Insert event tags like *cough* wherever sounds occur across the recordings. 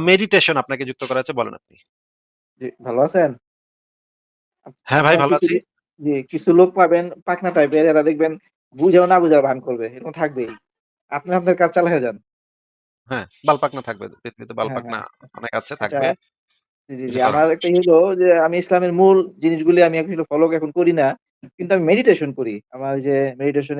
Meditation আপনাকে যুক্ত করা হয়েছে বলেন আপনি। জি, ভালো আছেন? হ্যাঁ, ভাই ভালো আছি। জি, কিছু লোক পাবেন পাকনা টাইপের এরা দেখবেন বুঝাও না বুঝার ভান করবে। এরকম থাকবেই। আপনি আপনার কাজ চালায়া যান। হ্যাঁ, বালপাকনা থাকবে। পৃথিবীতে হ্যাঁ, বালপাকনা হ্যাঁ। অনেক আছে আচ্ছা থাকবে। জি, জি, আমার একটা হলো যে আমি ইসলামের মূল জিনিসগুলি আমি আসলে ফলো এখন করি না। কিন্তু আমি মেডিটেশন করি। আমার যে মেডিটেশন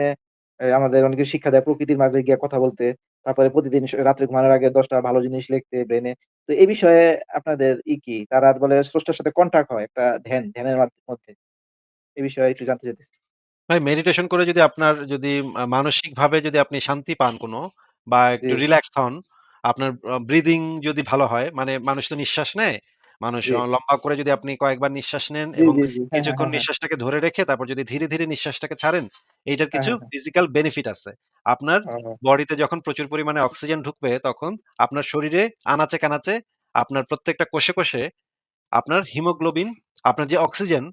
আমাদের অনেক শিক্ষা দেয় প্রকৃতির মাঝে গিয়ে কথা বলতে। তারপরে প্রতিদিন রাত্রে ঘুমানোর আগে ১০ টা ভালো জিনিস লিখতে ব্রেইনে। তো এই বিষয়ে আপনাদের ই কি? তারা বলে স্রষ্টার সাথে কনট্যাক্ট হয় একটা ধ্যান, ধ্যানের মাধ মধ্যে। এই বিষয়ে একটু জানতে চাইতেছি। ভাই মেডিটেশন করে যদি আপনার যদি মানসিক ভাবে যদি আপনি শান্তি পান কোনো বা একটু রিল্যাক্স হন, আপনার ব্রিদিং যদি ভালো হয়, মানে মানুষ তো নিঃশ্বাস নেয়। মানুষ লম্বা করে যদি আপনি কয়েকবার নিঃশ্বাস নেন এবং। হ্যাঁ, হ্যাঁ, কিছুক্ষণ হ্যাঁ। নিঃশ্বাসটাকে ধরে রেখে তারপর যদি ধীরে, ধীরে নিঃশ্বাসটাকে ছাড়েন, এইটার কিছু। ফিজিক্যাল বেনিফিট আছে। আপনার বডিতে যখন প্রচুর পরিমাণে অক্সিজেন ঢুকবে, তখন আপনার শরীরে আনাচে-কানাচে আপনার প্রত্যেকটা কোষে, কোষে আপনার হিমোগ্লোবিন, আপনার যে অক্সিজেন,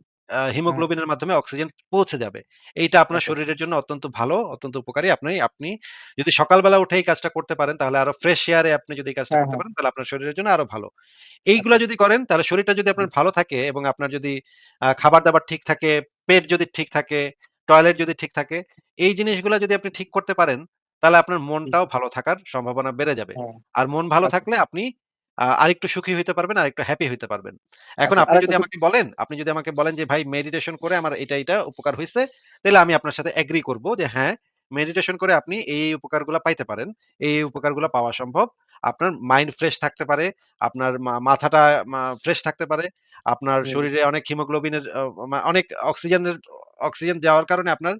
হিমোগ্লোবিনের মাধ্যমে অক্সিজেন পৌঁছে যাবে। এইটা আপনার আচ্ছা। শরীরের জন্য অত্যন্ত ভালো, অত্যন্ত উপকারী। আপনি আপনি যদি সকালবেলা উঠে এই কাজটা করতে পারেন, তাহলে আরও ফ্রেশ এয়ার আপনি যদি এই কাজটা হ্যাঁ, করতে হ্যাঁ। পারেন, তাহলে আপনার শরীরের জন্য আরও ভালো। এইগুলা আচ্ছা। যদি করেন, তাহলে শরীরটা যদি আপনার ভালো থাকে এবং আপনার যদি খাবার-দাবার ঠিক থাকে, পেট যদি ঠিক থাকে, টয়লেট যদি ঠিক থাকে, এই জিনিসগুলা যদি আপনি ঠিক করতে পারেন, তাহলে আপনার মনটাও ভালো থাকার সম্ভাবনা বেড়ে যাবে। হ্যাঁ, আর মন ভালো আচ্ছা, থাকলে আপনি আরেকটু সুখী হইতে পারবেন, আরেকটু হ্যাপি হইতে পারবেন। এখন আপনি যদি আমাকে বলেন আপনি যদি আমাকে বলেন যে, "ভাই মেডিটেশন করে আমার এটা এটা উপকার হয়েছে তাইলে আমি আপনার সাথে এগ্রি করব যে, হ্যাঁ, মেডিটেশন করে আপনি এই, উপকারগুলা পাইতে পারেন। এই, উপকারগুলা পাওয়া সম্ভব। আপনার মাইন্ড ফ্রেশ থাকতে পারে, আপনার মাথাটা ফ্রেশ থাকতে পারে, আপনার। শরীরে অনেক হিমোগ্লোবিনের অনেক অক্সিজেনের অক্সিজেন যাওয়ার কারণে আপনার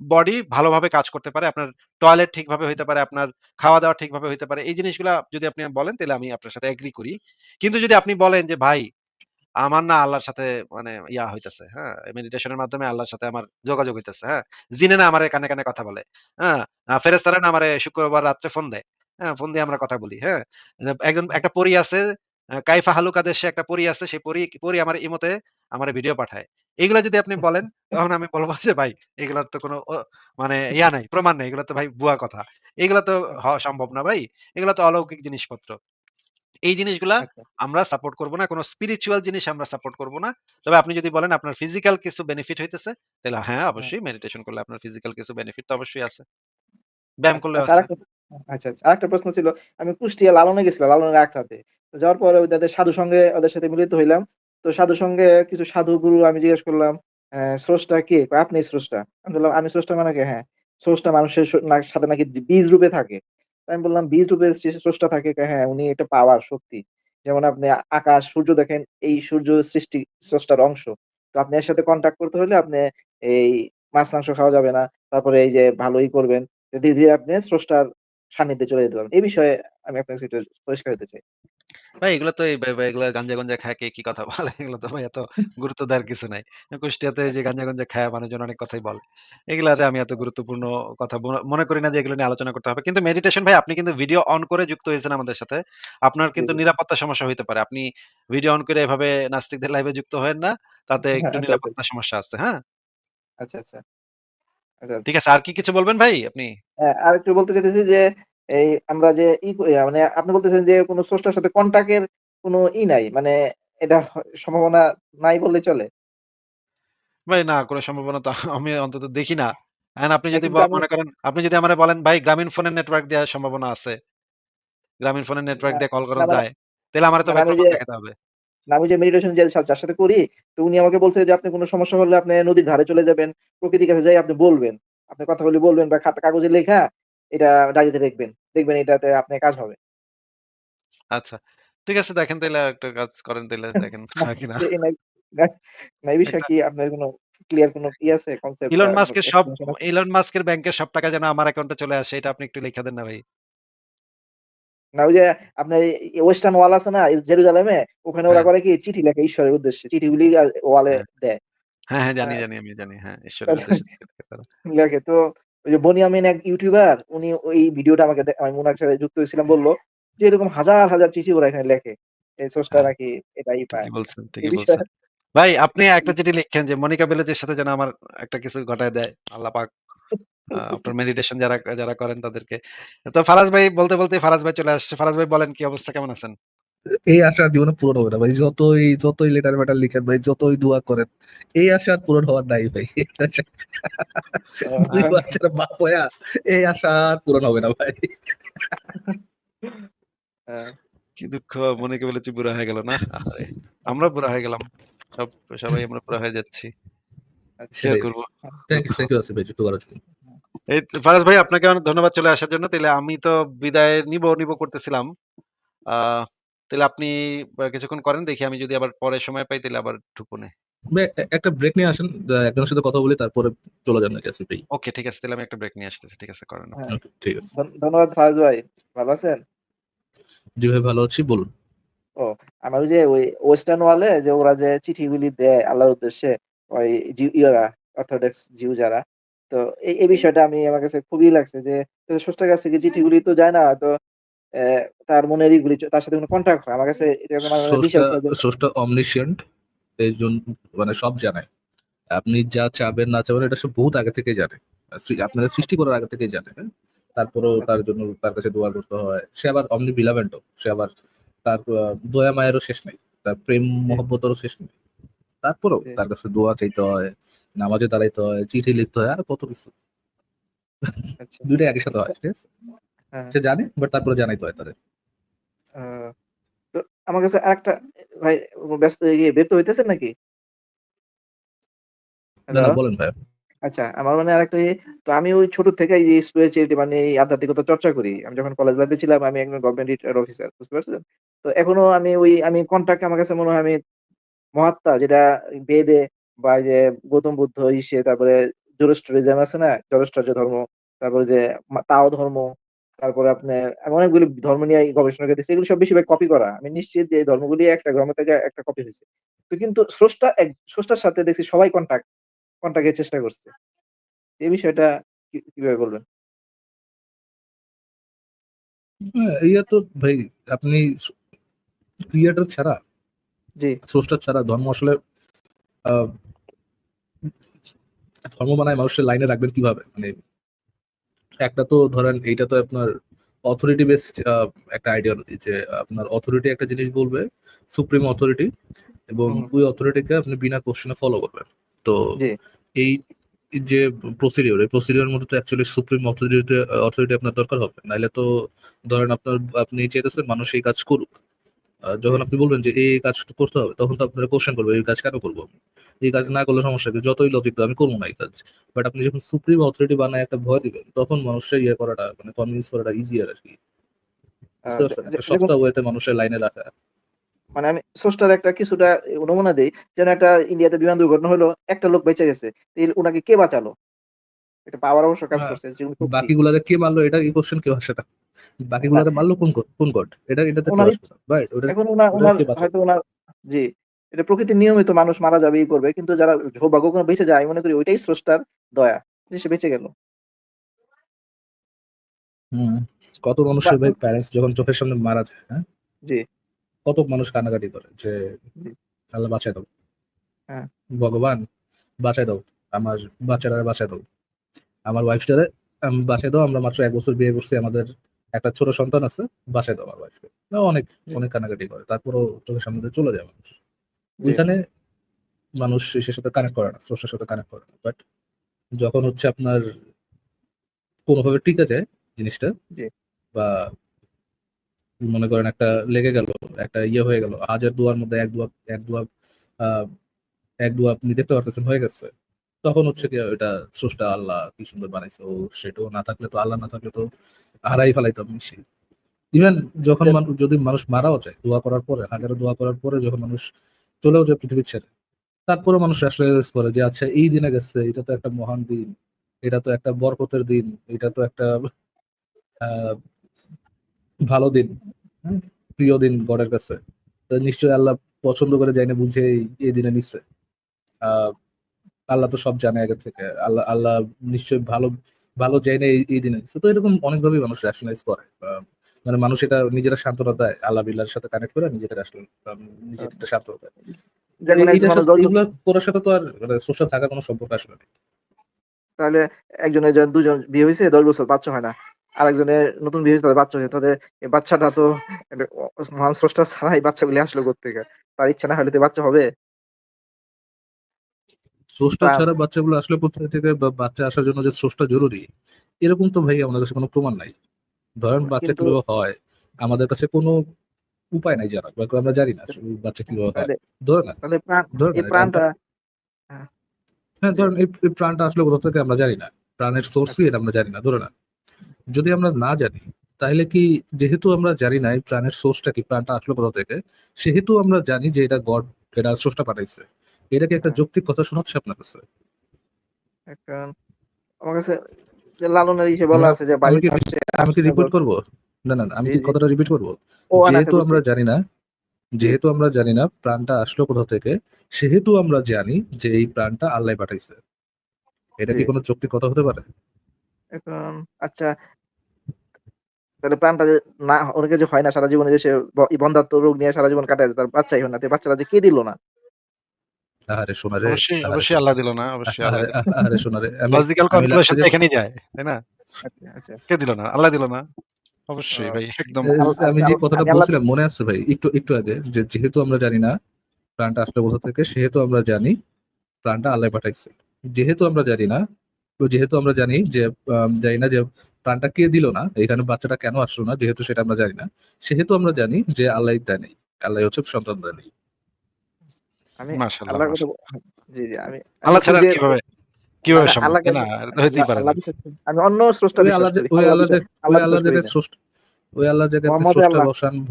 বডি ভালোভাবে কাজ করতে পারে। আপনার টয়লেট ঠিকভাবে হইতে পারে, আপনার খাওয়া-দাওয়া ঠিকভাবে হইতে পারে। এই জিনিসগুলা যদি আপনি বলেন, তাইলে আমি আপনার সাথে এগ্রি করি। কিন্তু যদি আপনি বলেন যে, "ভাই আমার না আল্লাহর সাথে মানে ইয়া হইতেছে, হ্যাঁ? মেডিটেশন এর মাধ্যমে আল্লাহর সাথে আমার যোগাযোগ হইতেছে, হ্যাঁ? জিনে না আমার কানে, কানে কথা বলে, হ্যাঁ? আ ফেরেশতারা না আমারে শুক্রবার রাত্রে ফোন দেয়, হ্যাঁ? ফোন দিয়ে আমরা কথা বলি, হ্যাঁ? একজন একটা পরী আছে, কাইফা হালুকা দেশে একটা পরী আছে, সেই পরী পরী আমার ইমোতে আমারে ভিডিও পাঠায়। এগুলা যদি আপনি বলেন, তখন আমি বলব যে, "ভাই এগুলার তো কোনো মানে ইয়া নাই, প্রমাণ নাই। এগুলা তো ভাই ভুয়া কথা। এগুলা তো হওয়া সম্ভব না ভাই। এগুলা তো অলৌকিক জিনিসপত্র।" এই জিনিসগুলা আচ্ছা, আমরা সাপোর্ট করব না। কোনো স্পিরিচুয়াল জিনিস আমরা সাপোর্ট করব না। তবে আপনি যদি বলেন আপনার ফিজিক্যাল কিছু বেনিফিট হইতেছে, তাহলে হ্যাঁ, হ্যাঁ। অবশ্যই মেডিটেশন করলে আপনার ফিজিক্যাল কিছু বেনিফিট তো অবশ্যই আছে। ব্যায়াম আচ্ছা, করলেও আচ্ছা আচ্ছা, আচ্ছা আরেকটা প্রশ্ন ছিল। আমি কুষ্টিয়া লালনে গেছিলাম, লালনের আখড়াতে। যাওয়ার পরে ওদের সাধুর সঙ্গে ওদের সাথে মিলিত হইলাম। তো সাধুর সঙ্গে কিছু সাধু গুরু আমি জিজ্ঞেস করলাম, অ্যা "স্রষ্টা কে?" কয়, "আপনিই স্রষ্টা।" আমি বললাম, "আমি স্রষ্টা মানে কি?" "হ্যাঁ, স্রষ্টা মানুষের সাথে নাকি বীজ রূপে থাকে।" আমি বললাম, "বীজ রূপে স্রষ্টা থাকে?" "হ্যাঁ, উনি একটা পাওয়ার, শক্তি। যেমন আপনি আকাশ, সূর্য দেখেন, এই সূর্য সৃষ্টি স্রষ্টার অংশ। তো আপনি এর সাথে কনট্যাক্ট করতে হলে আপনি এই মাছ-মাংস খাওয়া যাবে না। তারপরে এই যে ভালোই করবেন। ধীরে, আপনি স্রষ্টার সান্নিধ্যে চলে যেতে পারবেন। এই বিষয়ে আমি আপনার কাছে একটু পরিষ্কার চাই। ভাই এগুলো তো এই বে বে গাঞ্জা-গঞ্জা খায় কে কি কথা বলে এগুলো তো ভাই এত গুরুত্ব দেওয়ার কিছু নাই। কুষ্টিয়াতে যে আচ্ছা, গাঞ্জা-গঞ্জা খায় মানুষজন অনেক কথাই বলে। এগুলারে আমি এত গুরুত্বপূর্ণ কথা মনে করি না যে এগুলো নিয়ে আলোচনা করতে হবে। কিন্তু মেডিটেশন ভাই আপনি কিন্তু ভিডিও অন করে যুক্ত হয়েছেন আমাদের সাথে। আপনার কিন্তু নিরাপত্তা সমস্যা হইতে পারে। আপনি ভিডিও অন করে এভাবে নাস্তিকদের লাইভে যুক্ত হয়েন না। তাতে হ্যাঁ, একটু আচ্ছা, আচ্ছা, নিরাপত্তার সমস্যা আছে, হ্যাঁ? আচ্ছা, আচ্ছা, আচ্ছা। ঠিক আছে। আর কি কিছু বলবেন ভাই আপনি? হ্যাঁ, আরেকটু বলতে চাইতেছি যে এই আমরা যে ই করি মানে আপনি বলতেছেন যে কোন স্রষ্টার সাথে কনট্যাক্ট এর কোন ই নাই। মানে এটা হ সম্ভাবনা নাই বললেই চলে? ভাই না, কোনো সম্ভাবনা তো *laughs* আমি অন্তত দেখি না। এখন আপনি যদি ব কিন্তু আমি মনে করেন, আপনি যদি আমারে বলেন ভাই গ্রামীণ ফোনের নেটওয়ার্ক দেওয়ার সম্ভাবনা আছে। গ্রামীণ ফোনের নেটওয়ার্ক না, দিয়ে কল করা মানে যায়। তাইলে আমারে তো মানে ভাই আমি প্রমাণ দেখাতে হবে। আমি যে মেডিটেশন যে যার সাথে করি, তো উনি আমাকে বলছে যে আপনি কোন সমস্যা হলে আপনি নদীর ধারে চলে যাবেন। প্রকৃতির কাছে যাই আপনি বলবেন। আপনার কথাগুলি বলবেন বা খাতা কাগজে লেখা এটা ডায়েরিতে লিখবেন। দেখবেন এটাতে আপনার কাজ হবে। আচ্ছা। ঠিক আছে দেখেন তাইলে একটা কাজ করেন তাহলে *laughs* দেখেন কিনা। নাই না, এই বিষয়ে কি আপনার কোনো ক্লিয়ার কোন কি আছে কনসেপ্ট ইলন মাস্কের সব ইলন মাস্কের ব্যাংকের সব টাকা যেন আমার অ্যাকাউন্টে চলে আসে এটা আপনি একটু লিখে দেন না ভাই। না ওই যে আপনার ওয়েস্টার্ন ওয়াল আছে না জেরুজালেমে? ওখানে ওরা হ্যাঁ, করে কি চিঠি লেখে ঈশ্বরের উদ্দেশ্যে। চিঠিগুলি ওয়ালে হ্যাঁ। দেয়। হ্যাঁ, হ্যাঁ জানি, জানি আমি জানি। হ্যাঁ, ঈশ্বরের উদ্দেশ্যে *laughs* লেখে। তো ওই যে বনিয়ামিন এক ইউটিউবার উনি ওই ভিডিওটা আমাকে আমি উনার সাথে যুক্ত হয়েছিলাম বলল যে এরকম হাজার, হাজার চিঠি ওরা এখানে লেখে। এই সোর্সটা হ্যাঁ, নাকি এটাই পায়। বলছেন, ঠিকই বলছেন। ভাই আপনি *laughs* একটা চিঠি লিখেন যে মনিকা বেলুচির সাথে যেন আমার একটা কিছু ঘটায় দেয় আল্লাহ পাক। আপনার মেডিটেশন যারা যারা করেন তাদেরকে। তো ফারাজ ভাই বলতে, বলতেই ফারাজ ভাই চলে আসছে। ফারাজ ভাই বলেন কি অবস্থা কেমন আছেন? এই আশা জীবনে পূরণ হবে না ভাই। যতই, যতই লেটার-পেটার লিখেন ভাই, যতই দোয়া করেন, এই আশা আর পূরণ হওয়ার নাই ভাই। দুই বাচ্চার বাপ হইয়া এই আশা আর পূরণ হবে না ভাই। হ্যাঁ। কি দুঃখ মনে কে বলেছি বুড়া হয়ে গেল না? আমরা বুড়া হয়ে গেলাম। সব সবাই আমরা বুড়া হয়ে যাচ্ছি। কি করব? Thank you, thank you Asif ভাই যুক্ত করার জন্য। এই ফারাজ ভাই আপনাকে অনেক ধন্যবাদ চলে আসার জন্য। তাইলে আমি তো বিদায় নিব, নিব করতেছিলাম। আ তাইলে আপনি কিছুক্ষণ করেন দেখি আমি যদি আবার পরে সময় পাই তাইলে আবার ঢুকুনে। একটা ব্রেক নিয়ে আসেন। একজনের সাথে কথা বলি তারপরে চলে যান নাকি আসিফ ভাই। ওকে ঠিক আছে। তাইলে আমি একটা ব্রেক নিয়ে আসতেছি। ঠিক আছে করেন। হ্যাঁ। ওকে ঠিক আছে। ধন্যবাদ ফারাজ ভাই। ভালো আছেন? জি ভাই ভালো আছি বলুন। ও আমার ওই যে ওই ওয়েস্টার্ন ওয়ালে যে ওরা যে চিঠিগুলি দেয় আল্লাহর উদ্দেশ্যে ওই ইয়েরা অর্থোডক্স জিউ যারা। তো এই, এই বিষয়টা আমি আমার কাছে খুবই লাগছে যে স্রষ্টার কাছ থেকে চিঠিগুলি তো যায় না তো তার মনের ইগুলি তার সাথে কোনো কনট্যাক্ট হয়। আমার কাছে এটা মানে মানে omniscient এইজন মানে সব জানে। আপনি যা চাবেন না চাবেন এটা সব বহুত আগে থেকেই জানে। আ সৃ আপনাদের সৃষ্টি করার আগে থেকেই জানে, হ্যাঁ? তারপরেও তার জন্য তার কাছে দোয়া করতে হয়। সে আবার omnibenevolent ও। সে আবার তার দয়া মায়েরও শেষ নাই। তার প্রেম মহব্বতেরও শেষ নেই। তারপরেও তার কাছে দোয়া চাইতে হয়, নামাজে দাঁড়াইতে হয়, চিঠি লিখতে হয় আরও কত কিছু। আচ্ছা। ২ টাই একই সাথে হয়, ঠিক আছে? হ্যাঁ। সে জানে বাট তারপরে জানাইতে হয় তাদের। আমার কাছে আরেকটা ভাই ব্যস্ত ব্যস্ত হইতেছেন নাকি? বলেন। আচ্ছা, আমার মানে আরেকটা তো আমি ওই ছোট থেকেই এই স্পিরিচুয়ালিটি মানে এই আধ্যাত্মিকতা চর্চা করি। আমি যখন কলেজ লাইফে ছিলাম আমি একজন গভর্নমেন্ট অফিসার। বুঝতে পারছেন? তো এখনও আমি ওই আমি কনট্যাক্ট আমার কাছে মনে হয় আমি মহাত্মা যেটা বেদে বা যে গৌতম বুদ্ধ ইসে তারপরে জোরোস্ট্রিজম আছে না? জরোস্ট্রার্য ধর্ম, তারপরে যে তাও ধর্ম, তারপরে আপনার অনেকগুলি ধর্ম নিয়ে গবেষণা করতেছি। এগুলো সব বেশিরভাগ কপি করা। আমি নিশ্চিত যে ধর্মগুলি একটা ধর্ম থেকে একটা কপি হয়েছে তো কিন্তু স্রষ্টা এক স্রষ্টার সাথে দেখছি সবাই কনট্যাক্ট কনট্যাক্ট এর চেষ্টা করছে। এই বিষয়টা কীভাবে বলবেন? হ্যাঁ, ইয়া তো ভাই আপনি ক্রিয়েটর ছাড়া জি। স্রষ্টা ছাড়া ধর্ম আসলে ধর্ম বানায় মানুষের লাইনে রাখবেন কীভাবে? মানে একটা তো ধরেন এইটা তো আপনার অথরিটি বেসড একটা আইডিওলজি যে আপনার অথরিটি একটা জিনিস বলবে, সুপ্রিম অথরিটি এবং ওই অথরিটিকে আপনি বিনা কোয়েশ্চেন এ ফলো করবেন। তো এই যে প্রসিডিওর এই প্রসিডিওর মধ্যে তো অ্যাকচুয়ালি সুপ্রিম অথরিটি অথরিটি আপনার দরকার হবে। নাহলে তো ধরেন আপনার আপনি চাইতেছেন মানুষ এই কাজ করুক। যখন আপনি বলবেন যে এই, এই কাজ করতে হবে তখন তো আপনারা কোয়েশ্চেন করবে এই কাজ কেন করব আমি? এই কাজ না করলে সমস্যা কি? যতই লজিক আমি করব না এই কাজ। বাট আপনি যখন সুপ্রিম অথরিটি বানায় একটা ভয় দিবেন তখন মানুষের ইয়ে করাটা মানে কনভিন্স করাটা ইজিয়ার আরকি। আ বুঝতে যে পারছেন? যে একটা দেখুন সস্তা ওয়েতে মানুষের লাইনে রাখা। মানে আমি স্রষ্টার একটা কিছুটা নমুনা দেই। যেন একটা ইন্ডিয়াতে বিমান দুর্ঘটনা হলো, একটা লোক বেঁচে গেছে। উনাকে কে বাঁচালো? এটা পাওয়ার অবশ্য কাজ হ্যাঁ, করছে। বাকিগুলারে কে মারলো এটা এই কোয়েশ্চেন কেউ আসে না। না। বাকিগুলারে মারলো কোন কোন গড? এটা এটাতে। রাইট? ওটা এখন কে বাঁচাবে? হয়তো উনার জি। এটা প্রকৃতির নিয়মই তো মানুষ মারা যাবে, করবে। কিন্তু যারা সৌভাগ্যক্রমে বেঁচে যায় আমি মনে করি ওইটাই স্রষ্টার দয়া। যে সে বেঁচে গেল। হুম। কত মানুষের ভাই প্যারেন্টস যখন চোখের সামনে মারা যায়, হ্যাঁ? জি। কত মানুষ কান্নাকাটি করে যে আল্লাহ বাঁচায় দাও। হ্যাঁ। ভগবান বাঁচায় দাও। আমার বাচ্চাটারে বাঁচায় দাও। আমার ওয়াইফটারে বাঁচায় দাও। আমরা মাত্র এক বছর বিয়ে করছি। আমাদের একটা ছোট সন্তান আছে। বাঁচায় দাও আমার ওয়াইফকে। না অনেক, অনেক কানাকাটি করে। তারপরেও চোখের সামনে দিয়ে চলে যায় মানুষ। ওইখানে মানুষ সে সাথে কানেক্ট করে না। স্রষ্টার সাথে কানেক্ট করে না। বাট যখন হচ্ছে আপনার কোনোভাবে টিকে যায় জিনিসটা বা মনে করেন একটা লেগে গেল, একটা ইয়ে হয়ে গেল। হাজার দুয়ার মধ্যে এক দোয়া এক দোয়া এক দোয়া আপনি দেখতে পারতেছেন হয়ে গেছে। তখন হচ্ছে কি ওইটা স্রষ্টা আল্লাহ কি সুন্দর বানাইছে। ও সেটাও না থাকলে তো আল্লাহ না থাকলে তো হারাই ফেলাইতাম নিশ্চয়ই। ইভেন যখন মানুষ যদি মানুষ মারাও যায় দোয়া করার পরে, হাজারো দোয়া করার পরে যখন মানুষ চলেও যায় পৃথিবী ছেড়ে। তারপরেও মানুষ আসলে করে যে আচ্ছা এই দিনে গেছে। এটা তো একটা মহান দিন। এটা তো একটা বরকতের দিন। এটা তো একটা ভালো দিন। হুম? প্রিয় দিন গডের কাছে। নিশ্চয়ই আল্লাহ পছন্দ করে জাইনে বুঝে এই, দিনে নিচ্ছে। আ আল্লাহ তো সব জানে আগে থেকে। আল্লাহ আল্লাহ নিশ্চয়ই ভালো, ভালো জাইনে এই, দিনে তো এরকম অনেকভাবেই মানুষ rationalize করে। মানে মানুষ এটা নিজেরা সান্ত্বনা দেয়। আল্লাহ বিল্লাহর সাথে কানেক্ট করে নিজেকে নিজেকে একটা সান্ত্বনা দেয়। সাথে করার সাথে তো আর মানে থাকার কোন সম্পর্ক আসলে নেই। তাহলে একজনের য ২ জন বিয়ে হইছে ১০ বছর বাচ্চা হয় না। আরেকজনের নতুন বিয়ে তাদের বাচ্চা হইছে। তাদের বাচ্চাটা তো এটা অ মহান স্রষ্টা ছাড়া এই বাচ্চাগুলি আসলো কোত্থেকে? তার ইচ্ছা না হলে তো বাচ্চা হবে? স্রষ্টা। ছাড়া বাচ্চাগুলো আসলে কোথা থেকে বাচ্চা আসার জন্য যে স্রষ্টা জরুরি, এরকম তো ভাই আমাদের কাছে কোনো প্রমাণ নাই। ধরেন বাচ্চা কীভাবে হয়, আমাদের কাছে কোনো উপায় নাই জানার বা আমরা জানি না বাচ্চা কীভাবে হয়। ধরে আমরা হ্যাঁ। হ্যাঁ, ধরেন এই প্রাণটা আসলে কোথা থেকে আমরা জানি না। প্রাণের সোর্স কি আচ্ছা। এটা আমরা জানি না। ধরে না যদি আমরা না জানি, তাহলে কি যেহেতু আমরা জানি না এই প্রাণের সোর্সটা কি, প্রাণটা আসলো কোথা থেকে, সেহেতু আমরা জানি যে এটা গড, এটা স্রষ্টা পাঠাইছে। এটা কি একটা। যৌক্তিক কথা শোনাচ্ছে আপনার কাছে? আমার কাছে লালনের ইসে বলা আছে যে বাড়ির আমি কি আসলে করব? না, না, না আমি কি কথাটা রিপিট করব? যেহেতু আমরা জানি না যেহেতু আমরা জানি না প্রাণটা আসলো কোথা থেকে, সেহেতু আমরা জানি যে এই প্রাণটা আল্লাহ পাঠাইছে। এটা কি কোনো যৌক্তিক কথা হতে পারে? এখন আচ্ছা তাহলে প্রাণটা যে না অনেকে যে হয় না সারা জীবনে যে সে ব এই বন্ধ্যাত্ব রোগ নিয়ে সারা জীবন কাটায় তার বাচ্চাই হয় না। বাচ্চাটা যে কে দিল না? আহারে সোনা রে, অবশ্যই, অবশ্যই আল্লাহ দিল না। অবশ্যই আহারে, দিল না। আহারে সোনা রে। আমি লজিক্যাল কনক্লুশন এখানেই যায়। তাই না? আচ্ছা, আচ্ছা। কে দিল না? আল্লাহ দিল না? অবশ্যই ভাই একদম আমি যে কথাটা বলছিলাম মনে আছে ভাই একটু একটু আগে যে যেহেতু আমরা জানি না প্রাণটা আসলো কোথা থেকে, সেহেতু আমরা জানি প্রাণটা আল্লাহ। পাঠাইছে। যেহেতু আমরা জানি না, তো যেহেতু আমরা জানি যে জানি না যে প্রাণটা কে দিল না, এখানে বাচ্চাটা কেন আসলো না, যেহেতু সেটা আমরা জানি না, সেহেতু আমরা জানি যে আল্লাহই দেয়নি। আল্লাহ হচ্ছে সন্তান দেয়নি। আমি আল্লাহর কথা জি, জি। আমি আল্লাহ ছাড়া কীভাবে কীভাবে মানে সম্ভব? না? হইতেই পারে। আমি অন্য স্রষ্টা ওই আল্লাহ ওই আল্লাহ। স্রষ্টা ওই আল্লাহ স্রষ্টা বসান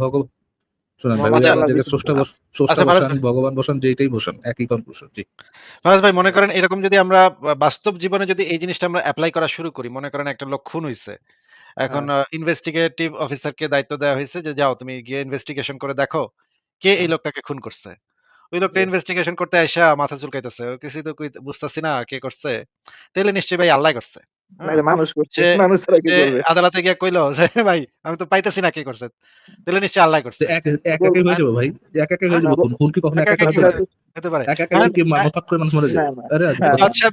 ভগবান বসান, বসান একই কনক্লুশন। জি। ফারাজ ভাই করেন এরকম যদি আমরা বাস্তব জীবনে যদি এই জিনিসটা আমরা এপ্লাই করা শুরু করি, মনে করেন একটা লোক খুন হইছে। এখন হ্যাঁ। ইনভেস্টিগেটিভ অফিসারকে দায়িত্ব দেওয়া হয়েছে যে, "যাও তুমি গিয়ে ইনভেস্টিগেশন করে দেখো, কে এই হ্যাঁ। লোকটাকে খুন করছে।" ওই লোকটা ইনভেস্টিগেশন করতে আইসা মাথা চুলকাইতেছে। ও কিছুই তো বুঝতাছি না কে করছে। তাইলে নিশ্চয়ই ভাই আল্লাহই করছে। আদালতে গিয়ে কইল যে, "ভাই আমি তো পাইতেছি না কে করছে।" নিশ্চয়ই আল্লাহই করছে। ভাই। কি কখনো হতে পারে? মানুষ মরে যায়? করছে।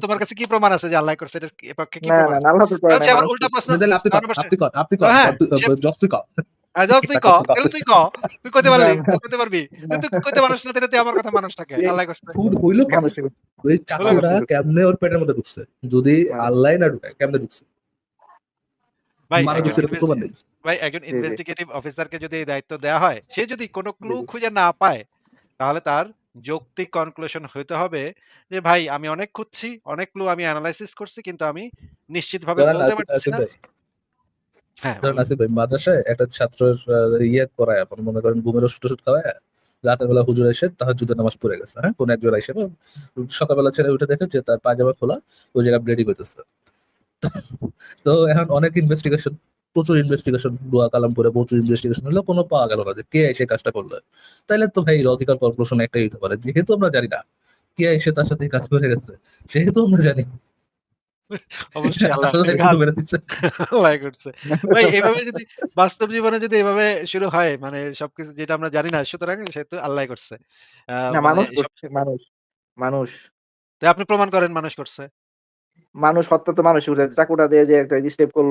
তোমার কাছে কি প্রমাণ আছে যে আল্লাহই করছে? এটার এ পক্ষে কি প্রমাণ না, আল্লাহ তো করে জজ নাই সাহেব আবার উল্টা করছে। প্রশ্ন না আপনি কর, আপনি হ্যাঁ, তুই ক, তুই পারলি? তুই পারবি? তুই না তুই আমার কথা হইল। ওই চাকুটা কেমনে? ওর পেটের মধ্যে ঢুকছে? যদি। না ঢুকায়, কেমনে ঢুকছে? ভাই। ভাই একজন। ইনভেস্টিগেটিভ অফিসারকে যদি এই দায়িত্ব দেয়া হয়, সে যদি কোন ক্লু খুঁজে না পায়, তাহলে তার যৌক্তিক কনক্লুশন হইতে হবে যে, "ভাই আমি অনেক খুঁজছি, অনেক ক্লু আমি এনালাইসিস করছি কিন্তু আমি নিশ্চিতভাবে বলতে আসিফ না" ভাই হ্যাঁ, ধরেন বলেন। আসিফ ভাই মাদ্রাসায় একটা ছাত্রের ইয়ে করায় আপনার মনে করেন ঘুমের ওষুধ-টষুধ খাওয়ায় রাতের বেলা হুজুর এসে নামাজ পড়ে গেছে। হ্যাঁ? কোন একজন আইসা সকালবেলা ছেলে উঠে দেখে যে তার পায়জামা খোলা, ওই জায়গায় ব্লিডিং হইতেছে। তো এখন অনেক ইনভেস্টিগেশন প্রচুর ইনভেস্টিগেশন দোয়া কালাম করে প্রচুর ইনভেস্টিগেশন হলো কোনো পাওয়া গেল না যে কে এসে কাজটা করল। তাইলে তো ভাই লজিক্যাল কনক্লুশন একটাই হতে পারে। যেহেতু আমরা জানি না কে এসে তার সাথে কাজ করে গেছে, সেহেতু আমরা জানি *laughs* অবশ্যই *laughs* আল্লাহ আল্লাহই করছে। দিচ্ছে। আল্লাহই করছে। *laughs* ভাই এভাবে যদি বাস্তব জীবনে যদি এভাবে শুরু হয় মানে সবকিছু যেটা আমরা জানি না সুতরাং সেহেতু আল্লাহ করছে। মানে মানুষ করছে, মানুষ। মানুষ। তো আপনি প্রমাণ করেন মানুষ করছে। মানুষ হত্যা তো মানুষই করছে। চাকুটা দিয়ে যে একটা স্টেপ করল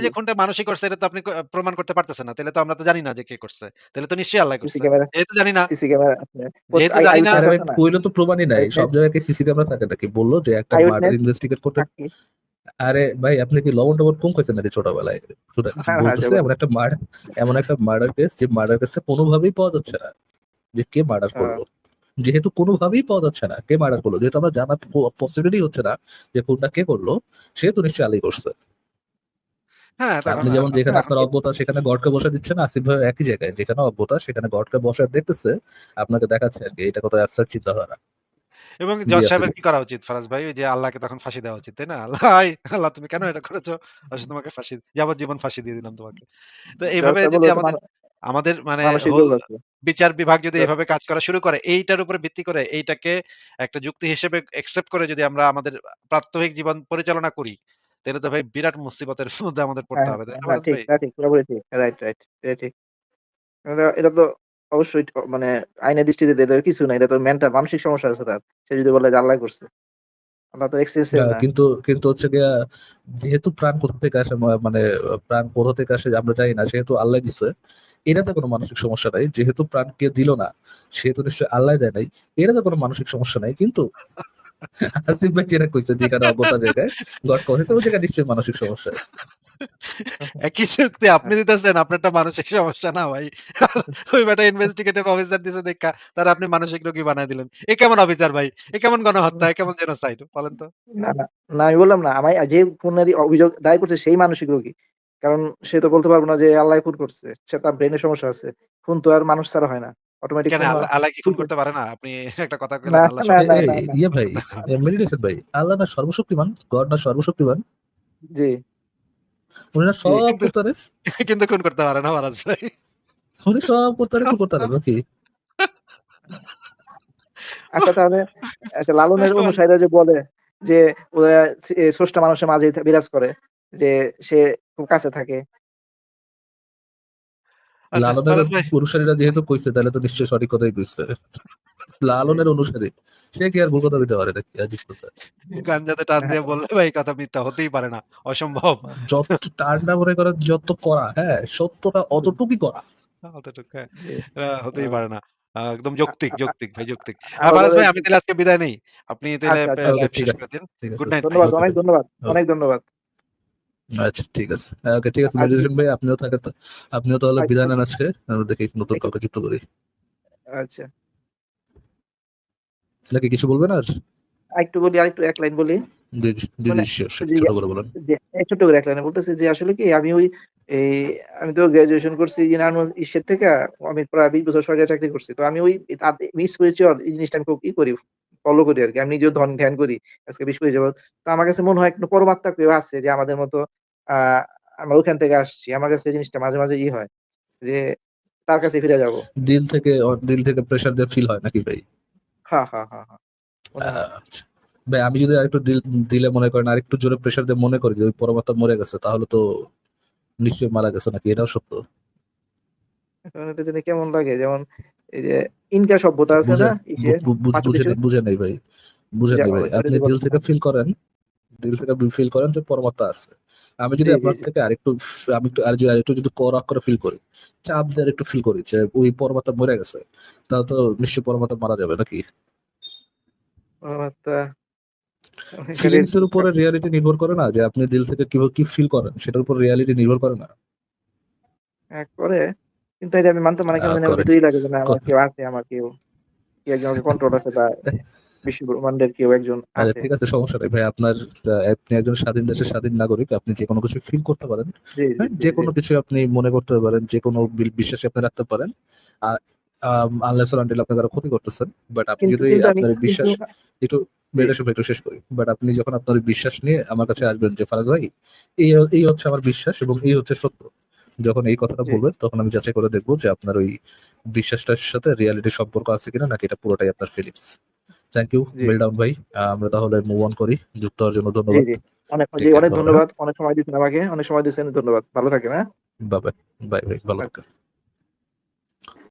যে খুনটা মানুষই করছে এটা তো আপনি প্রমাণ করতে পারতেছেন না। তাহলে তো আমরা তো জানি না যে কে করছে। তাহলে তো নিশ্চয়ই আল্লাহই সিসি করছে। ক্যামেরা যেহেতু জানি না সিসি ক্যামেরা আছে। যেহেতু জানি না? কইলো তো প্রমাণই নাই। সব কি সিসি ক্যামেরা থাকে নাকি? বলল যে একটা মার্ডার ইনভেস্টিগেট করতে আরে ভাই আপনি কি লবণ-টবণ কম খাইছেন নাকি ছোটবেলায়? হ্যাঁ, হ্যাঁ, বলতেছে এমন একটা মার্ডার এমন একটা মার্ডার কেস যে মার্ডার কেসে কোনোভাবেই পাওয়া যাচ্ছে না। যে কে মার্ডার করল। যেহেতু কোনোভাবেই পাওয়া যাচ্ছে না কে মার্ডার করল। যেহেতু আমরা জানার পসিবিলিটি হচ্ছে না যে খুনটা কে করল, সেহেতু নিশ্চয়ই আলীই করছে। হ্যাঁ, আপনি যেমন যেখানে আপনার অজ্ঞতা সেখানে গডকে দিচ্ছেন, আসিফ ভাইও একই জায়গায়। যেখানে অজ্ঞতা সেখানে গডকে দেখতেছে, আপনাকে দেখাচ্ছে আরকি। এটা কত অ্যাবসার্ড চিন্তাধারা। এবং জজ সাহেবের কি করা উচিত ফারাজ ভাই? ওই যে আল্লাহকে তখন ফাঁসি দেওয়া উচিত, তাই না? আল্লাহ, আল্লাহ তুমি কেন এটা করেছ? আসলে তোমাকে ফাঁসি যাবজ্জীবন ফাঁসি দিয়ে দিলাম তোমাকে। তো এইভাবে যদি আমাদের আমাদের মানে। বিচার বিভাগ যদি এভাবে কাজ করা শুরু করে, এইটার উপরে ভিত্তি করে এইটাকে একটা যুক্তি হিসেবে অ্যাকসেপ্ট করে যদি আমরা আমাদের প্রাত্যহিক জীবন পরিচালনা করি, তাহলে তো ভাই বিরাট মুসিবতের *laughs* মধ্যে আমাদের পড়তে হ্যাঁ, হবে। তাই না হ্যাঁ, ঠিক, এটা ঠিক, পুরোপুরি ঠিক। Right, right. এটা ঠিক। এটা এটা তো অবশ্যই মানে আইনের দৃষ্টিতে কিছু না। এটা তো মেন্টাল মানসিক সমস্যা আছে তার। সে যদি বলে আল্লাহ করছে। আল্লাহ তো এক্সচেঞ্জ না কিন্তু কিন্তু হচ্ছে গিয়া যেহেতু প্রাণ কোথা থেকে আসে মানে প্রাণ কোথা থেকে আসে আমরা জানি না সেহেতু আল্লাহ দিছে এটাতে কোনো মানসিক সমস্যা নাই যেহেতু প্রাণ কে দিল না সেহেতু নিশ্চয়ই আল্লাহ দেয় নাই এটাতে কোনো মানসিক সমস্যা নাই কিন্তু আসিফ ভাই যেটা কইছে যেখানে অজ্ঞতা জায়গায় গড করেছে ওই জায়গায় নিশ্চয়ই মানসিক সমস্যা আছে। একই শক্তি আপনি দিতেছেন আপনারটা মানসিক সমস্যা না ভাই। ওই বেটা ইনভেস্টিগেটিভ অফিসার দিছে দেখা তার আপনি মানসিক রোগী বানাই দিলেন। এ কেমন অফিসার ভাই? এ কেমন গণহত্যা? এ কেমন জেনোসাইড বলেন তো। না না না আমি বললাম না আমি যে খুনের অভিযোগ দায় করছে সেই মানসিক রোগী। কারণ সে তো বলতে পারব না যে আল্লাহ খুন করছে সে তার ব্রেনের সমস্যা আছে খুন তো আর মানুষ ছাড়া হয় না। অটোমেটিক কেন আল্লাহ কি খুন করতে পারে না? আপনি একটা কথা না কইলেন আল্লাহ ইয়ে ভাই মেডিটেশন ভাই আল্লাহ না সর্বশক্তিমান গড না সর্বশক্তিমান। জি। উনি না সব করতে কিন্তু খুন করতে পারে না মহারাজ ভাই। উনি সব করতে পারে খুন করতে পারে নাকি? আচ্ছা তাহলে আচ্ছা লালনের অনুসারীরা যে বলে যে ওরা স্রষ্টা মানুষের মাঝে বিরাজ করে যে সে খুব কাছে থাকে লালনের মহারাজ অনুসারীরা যেহেতু কইছে তাহলে তো নিশ্চয়ই সঠিক কথাই কইছে। লালনের অনুসারী। সে কি আর ভুল কথা দিতে পারে নাকি? আজিব কথা। গাঞ্জাতে টান দিয়ে বললে ভাই কথা মিথ্যা হতেই পারে না। অসম্ভব। যত টান্ডা মনে করে যত করা হ্যাঁ সত্যটা অতটুকুই করা অতটুকু হ্যাঁ, হতেই পারে না। আহ, একদম যৌক্তিক যৌক্তিক ভাই যৌক্তিক। আ- হ্যাঁ ভাই আমি তাহলে আজকে বিদায় নেই। আপনি তাহলে আচ্ছা, আচ্ছা, লাইভ শেষ করে দিন। গুড নাইট ধন্যবাদ অনেক ধন্যবাদ অনেক ধন্যবাদ। আচ্ছা ঠিক আছে। ওকে ঠিক আছে মেডিটেশন ভাই আপনিও থাকেন তো- আপনিও তাহলে আচ্ছা। বিদায় নেন আজকে আমরা দেখি নতুন কাউকে যুক্ত করি। আচ্ছা। নাকি কিছু বলবেন আর? আরেকটু বলি আরেকটু এক লাইন বলি। জি জি জি মানে ছোট করে বলেন। এই করে এক লাইনে বলতেছি যে আসলে কি আমি ওই এই আমি তো গ্রাজুয়েশন করছি নারায়ণ ইসের থেকে আমি প্রায় বিশ বছর সরকারি চাকরি করছি। তো আমি ওই স্পিরিচুয়াল এই জিনিসটা আমি খুব ই করি। ফলো করি আর কি আমি নিজেও ধন ধ্যান করি আজকে বিশ পঁচিশ তো আমার কাছে মনে হয় একটু পরমাত্মা কেউ আছে যে আমাদের মতো আহ আমরা ওখান থেকে আসছি। আমার কাছে জিনিসটা মাঝে মাঝে ই হয় যে তার কাছে ফিরে যাব। দিল থেকে দিল থেকে প্রেসার দিয়ে ফিল হয় নাকি ভাই? হ্যাঁ হ্যাঁ হ্যাঁ। হ্যাঁ ভাই আমি যদি আরেকটু দিল মনে করেন আরেকটু জোরে প্রেসার দিয়ে মনে করি যে ওই পরমাত্মা মরে গেছে তাহলে তো নিশ্চয়ই মারা গেছে নাকি? এটাও সত্য। এটা জানি কেমন লাগে? যেমন এই যে ইনকা সভ্যতা আছে না বুঝে নেই- ভাই বুঝে নেই ভাই। আপনি দিল থেকে ফিল করেন দিল থেকে ফিল করেন যে পরমাত্মা আছে। আমি যদি আপনার থেকে আরেকটু আমি একটু আর আরেকটু যদি করাক করে ফিল করি চাপ দিয়ে আরেকটু ফিল করি যে ওই পরমাত্মা মরে গেছে তাহলে তো নিশ্চয়ই পরমাত্মা মারা যাবে নাকি? পরমাত্মা ফিলিংস এর উপরে রিয়ালিটি নির্ভর করে না যে আপনি দিল থেকে কীভাবে কি ফিল করেন সেটার উপর রিয়ালিটি নির্ভর করে না? করে কিন্তু এটা আমি মানতে মানে কেমন আহ, জানি আমার লাগে যে না আমার কেউ আছে আমার কেউ কেউ একজন কন্ট্রোল আছে বা বিশ্ব ব্রহ্মাণ্ডের কেউ একজন *laughs* আচ্ছা আছে। ঠিক আছে সমস্যা নেই। ভাই আপনার আপনি একজন স্বাধীন দেশের স্বাধীন নাগরিক আপনি যে কোনো কিছু ফিল করতে পারেন। হ্যাঁ, যে কোনো কিছু আপনি মনে করতে পারেন যে কোনো বিল- বিশ্বাসে আপনি রাখতে পারেন। আনলেস আনটিল আপনি কারও ক্ষতি করতেছেন বাট আপনি যদি আপনার বিশ্বাস একটু একটু শেষ করি। বাট আপনি যখন আপনার বিশ্বাস নিয়ে আমার কাছে আসবেন যে ফারাজ ভাই এই এই হচ্ছে আমার বিশ্বাস এবং এই হচ্ছে সত্য। যখন এই কথাটা বলবেন তখন আমি যাচাই করে দেখব যে আপনার ওই বিশ্বাসটার সাথে রিয়ালিটি সম্পর্ক আছে কিনা নাকি এটা পুরোটাই আপনার ফিলিংস থ্যাংক ইউ মেলডাউন ডাউন ভাই। আমরা তাহলে মুভ অন করি। যুক্ত হওয়ার জন্য ধন্যবাদ। জি। অনেক অনেক ধন্যবাদ। অনেক সময় দিচ্ছেন আমাকে। অনেক সময় দিচ্ছেন ধন্যবাদ। ভালো থাকেন হ্যাঁ? Bye bye. ভালো থাকেন।